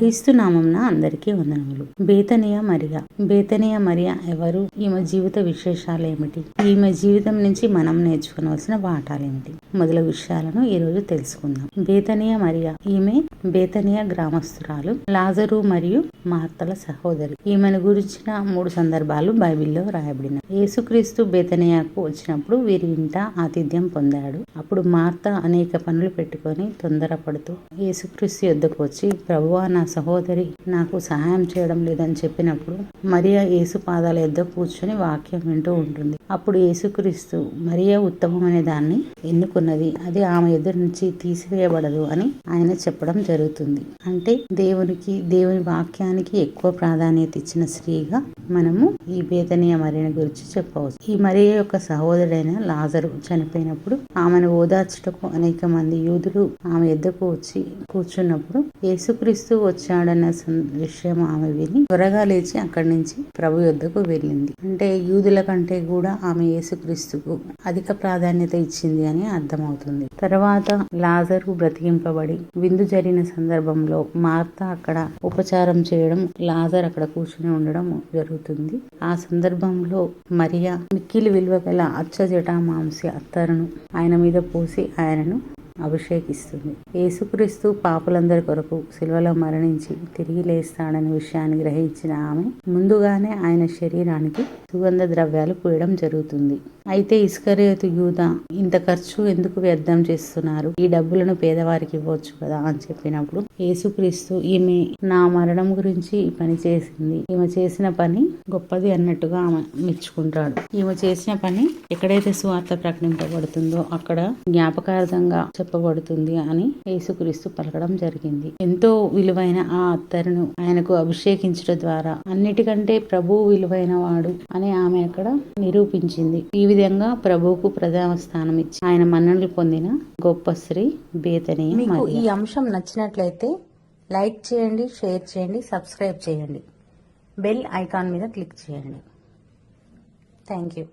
క్రీస్తునామంన అందరికీ వందనములు. బేతనియ మరియా. బేతనియ మరియా ఎవరు? ఈమె జీవిత విశేషాలు ఏమిటి ఈమె జీవితం నుంచి మనం నేర్చుకోవాల్సిన పాఠాలు ఏమిటి మొదల విషయాలను ఈ రోజు తెలుసుకుందాం. బేతనియ మరియా. ఈమె బేతనియ గ్రామస్తురాలు లాజరు మరియు మార్తల సహోదరి. ఈమెను గురించిన మూడు సందర్భాలు బైబిల్లో రాయబడిన యేసుక్రీస్తు బేతనియాకు వచ్చినప్పుడు వీరి ఇంట ఆతిథ్యం పొందాడు. అప్పుడు మార్త అనేక పనులు పెట్టుకొని తొందరపడుతూ యేసుక్రీస్తు యొద్దకు వచ్చి ప్రభువా నా సహోదరి నాకు సహాయం చేయడం లేదని చెప్పినప్పుడు మరియా యేసు పాదాల ఎద్ద కూర్చొని వాక్యం వింటూ ఉంటుంది. అప్పుడు యేసుక్రీస్తు మరియా ఉత్తమమనే దాన్ని ఎన్నుకున్నది అది ఆమె ఎదురు నుంచి తీసివేయబడదు అని ఆయన చెప్పడం జరుగుతుంది. అంటే దేవునికి దేవుని వాక్యానికి ఎక్కువ ప్రాధాన్యత ఇచ్చిన స్త్రీగా మనము ఈ బేతనీయ మరియని గురించి చెప్పవచ్చు. ఈ మరియ యొక్క సహోదరుడైన లాజరు చనిపోయినప్పుడు ఆమెను ఓదార్చుటకు అనేక మంది యూదులు ఆమె ఎద్దకు వచ్చి కూర్చున్నప్పుడు యేసుక్రీస్తు వచ్చాడన్న విషయం ఆమె విని త్వరగా లేచి అక్కడి నుంచి ప్రభు యొద్దకు వెళ్ళింది. అంటే యూదుల కంటే కూడా ఆమె యేసుక్రీస్తుకు అధిక ప్రాధాన్యత ఇచ్చింది అని అర్థమవుతుంది. తర్వాత లాజరు బ్రతికింపబడి విందు జరిగిన సందర్భంలో మార్త అక్కడ ఉపచారం చేయడం లాజర్ అక్కడ కూర్చుని ఉండడం జరుగుతుంది. ఆ సందర్భంలో మరియా మిక్కిలి విలువ గల అచ్చ జటామాంసి అత్తరును ఆయన మీద పోసి ఆయనను అభిషేకిస్తుంది. యేసుక్రీస్తు పాపులందరి కొరకు శిల్వలో మరణించి తిరిగి లేస్తాడనే విషయాన్ని గ్రహించిన ఆమె ముందుగానే ఆయన శరీరానికి సుగంధ ద్రవ్యాలు పూయడం జరుగుతుంది. అయితే ఇస్కరేతు యూద ఇంత ఖర్చు ఎందుకు వ్యర్థం చేస్తున్నారు? ఈ డబ్బులను పేదవారికి ఇవ్వచ్చు కదా అని చెప్పినప్పుడు యేసుక్రీస్తు ఈమె నా మరణం గురించి ఈ పని చేసింది. ఈమె చేసిన పని గొప్పది అన్నట్టుగా ఆమె మెచ్చుకుంటాడు. ఈమె చేసిన పని ఎక్కడైతే సువార్త ప్రకటింపబడుతుందో అక్కడ జ్ఞాపకార్థంగా చెప్పబడుతుంది అని యేసుక్రీస్తు పలకడం జరిగింది. ఎంతో విలువైన ఆ అత్తరును ఆయనకు అభిషేకించడం ద్వారా అన్నిటికంటే ప్రభువు విలువైన వాడు అని ఆమె అక్కడ నిరూపించింది. ఈ విధంగా ప్రభువుకు ప్రధాన స్థానం ఇచ్చి ఆయన మన్ననలు పొందిన గొప్ప మీకు మరియ. ఈ అంశం నచ్చినట్లయితే లైక్ చేయండి షేర్ చేయండి సబ్స్క్రైబ్ చేయండి. బెల్ ఐకాన్ మీద క్లిక్ చేయండి. Thank you.